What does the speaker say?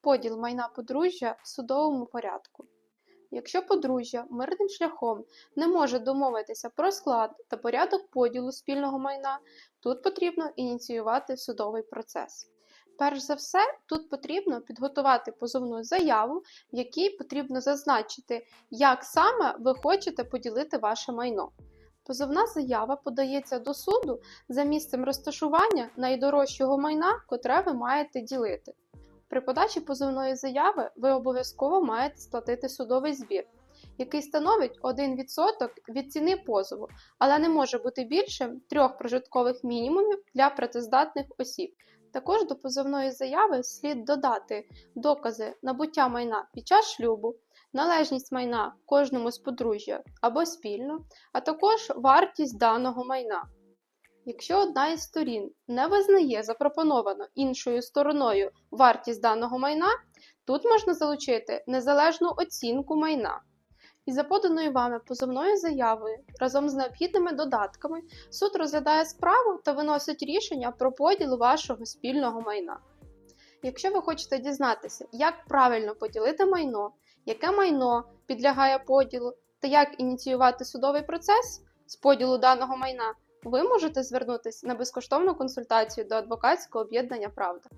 Поділ майна подружжя в судовому порядку. Якщо подружжя мирним шляхом не може домовитися про склад та порядок поділу спільного майна, тут потрібно ініціювати судовий процес. Перш за все, тут потрібно підготувати позовну заяву, в якій потрібно зазначити, як саме ви хочете поділити ваше майно. Позовна заява подається до суду за місцем розташування найдорожчого майна, котре ви маєте ділити. При подачі позовної заяви ви обов'язково маєте сплатити судовий збір, який становить 1% від ціни позову, але не може бути більшим трьох прожиткових мінімумів для працездатних осіб. Також до позовної заяви слід додати докази набуття майна під час шлюбу, належність майна кожному з подружжя або спільно, а також вартість даного майна. Якщо одна із сторін не визнає запропоновано іншою стороною вартість даного майна, тут можна залучити незалежну оцінку майна. І за поданою вами позовною заявою разом з необхідними додатками суд розглядає справу та виносить рішення про поділ вашого спільного майна. Якщо ви хочете дізнатися, як правильно поділити майно, яке майно підлягає поділу та як ініціювати судовий процес з поділу даного майна, ви можете звернутися на безкоштовну консультацію до адвокатського об'єднання Правда.